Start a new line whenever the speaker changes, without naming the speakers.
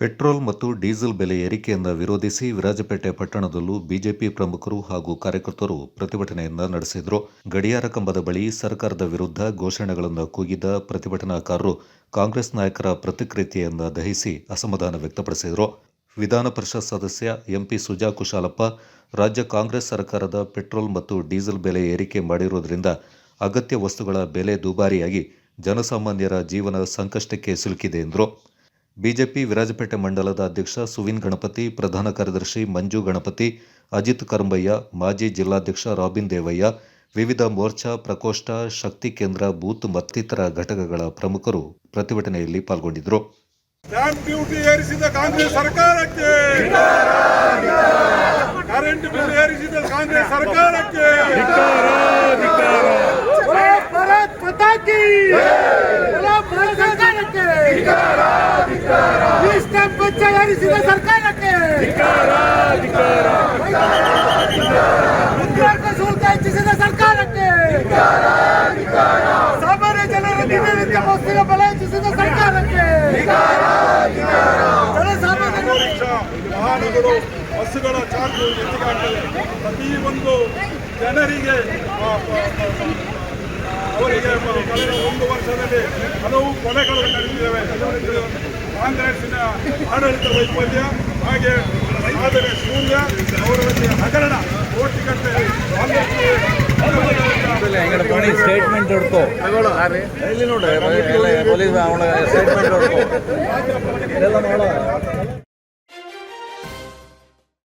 Petrol ಮತ್ತು diesel ಬೆಲೆ ಏರಿಕೆಯನ್ನು ವಿರೋಧಿಸಿ ವಿರಾಜಪೇಟೆ ಪಟ್ಟಣದಲ್ಲೂ ಬಿಜೆಪಿ ಪ್ರಮುಖರು ಹಾಗೂ ಕಾರ್ಯಕರ್ತರು ಪ್ರತಿಭಟನೆಯನ್ನ ನಡೆಸಿದರು. ಗಡಿಯಾರ ಕಂಬದ ಬಳಿ ಸರ್ಕಾರದ ವಿರುದ್ಧ ಘೋಷಣೆಗಳನ್ನು ಕೂಗಿದ ಪ್ರತಿಭಟನಾಕಾರರು ಕಾಂಗ್ರೆಸ್ ನಾಯಕರ ಪ್ರತಿಕ್ರಿಯೆಯನ್ನು ದಹಿಸಿ ಅಸಮಾಧಾನ ವ್ಯಕ್ತಪಡಿಸಿದರು. ವಿಧಾನ ಪರಿಷತ್ ಸದಸ್ಯ ಎಂಪಿ ಸುಜಾ ಕುಶಾಲಪ್ಪ, ರಾಜ್ಯ ಕಾಂಗ್ರೆಸ್ ಸರ್ಕಾರದ ಪೆಟ್ರೋಲ್ ಮತ್ತು ಡೀಸೆಲ್ ಬೆಲೆ ಏರಿಕೆ ಮಾಡಿರುವುದರಿಂದ ಅಗತ್ಯ ವಸ್ತುಗಳ ಬೆಲೆ ದುಬಾರಿಯಾಗಿ ಜನಸಾಮಾನ್ಯರ ಜೀವನ ಸಂಕಷ್ಟಕ್ಕೆ ಸಿಲುಕಿದೆ ಎಂದರು. ಬಿಜೆಪಿ ವಿರಾಜಪೇಟೆ ಮಂಡಲದ ಅಧ್ಯಕ್ಷ ಸುವಿನ್ ಗಣಪತಿ ಪ್ರಧಾನ ಕಾರ್ಯದರ್ಶಿ ಮಂಜು ಗಣಪತಿ ಅಜಿತ್ ಕರಂಬಯ್ಯ ಮಾಜಿ ಜಿಲ್ಲಾಧ್ಯಕ್ಷ ರಾಬಿನ್ ದೇವಯ್ಯ ವಿವಿಧ ಮೋರ್ಚಾ ಪ್ರಕೋಷ್ಠ ಶಕ್ತಿ ಕೇಂದ್ರ ಬೂತ್ ಮತ್ತಿತರ ಘಟಕಗಳ ಪ್ರಮುಖರು ಪ್ರತಿಭಟನೆಯಲ್ಲಿ ಪಾಲ್ಗೊಂಡಿದ್ದರು.
ಸ್ಟಾಂಪ್ ಡ್ಯೂಟಿ ಏರಿಸಿದ ಕಾಂಗ್ರೆಸ್ ಸರ್ಕಾರಕ್ಕೆ! ಕರೆಂಟ್ ಬಿಲ್ ಏರಿಸಿದ ಕಾಂಗ್ರೆಸ್ ಸರ್ಕಾರಕ್ಕೆ!
ಬಚ್ಚಾರಿಸಿದ ಸರ್ಕಾರಕ್ಕೆ. ಉದ್ಯೋಗ ಶುಲ್ಕ ಹೆಚ್ಚಿಸಿದ ಸರ್ಕಾರಕ್ಕೆ. ಸಾಮಾನ್ಯ ಜನರ ದಿನನಿತ್ಯ ವಸ್ತುವಿನ ಬಲ ಹೆಚ್ಚಿಸಿದ ಸರ್ಕಾರಕ್ಕೆ. ಜನಸಾಮಾನ್ಯರು
ಬಸ್ಸುಗಳ ಚಾರ್ಜ್ ಹೆಚ್ಚಿಗೆ ಆಗ್ತದೆ ಪ್ರತಿಯೊಂದು ಜನರಿಗೆ ಅವರಿಗೆ ಕಳೆದ ಒಂದು ವರ್ಷದಲ್ಲಿ ಹಲವು ಕೊಲೆಗಳು ನಡೆದಿದ್ದಾವೆ ಕಾಂಗ್ರೆಸ್ಸಿನ ಆಡಳಿತ ವೈಫಲ್ಯ ಹಾಗೆ ಆದರೆ ಶೂನ್ಯ ಅವರಲ್ಲಿ ಹಗರಣ
ಪಣಿ ಸ್ಟೇಟ್ಮೆಂಟ್ ಹೊಡ್ಕೋ. ಇಲ್ಲಿ ನೋಡ್ರಿ ಪೊಲೀಸ್ ಅವನ ಸ್ಟೇಟ್ಮೆಂಟ್ ಹೊಡ್ಕೋ.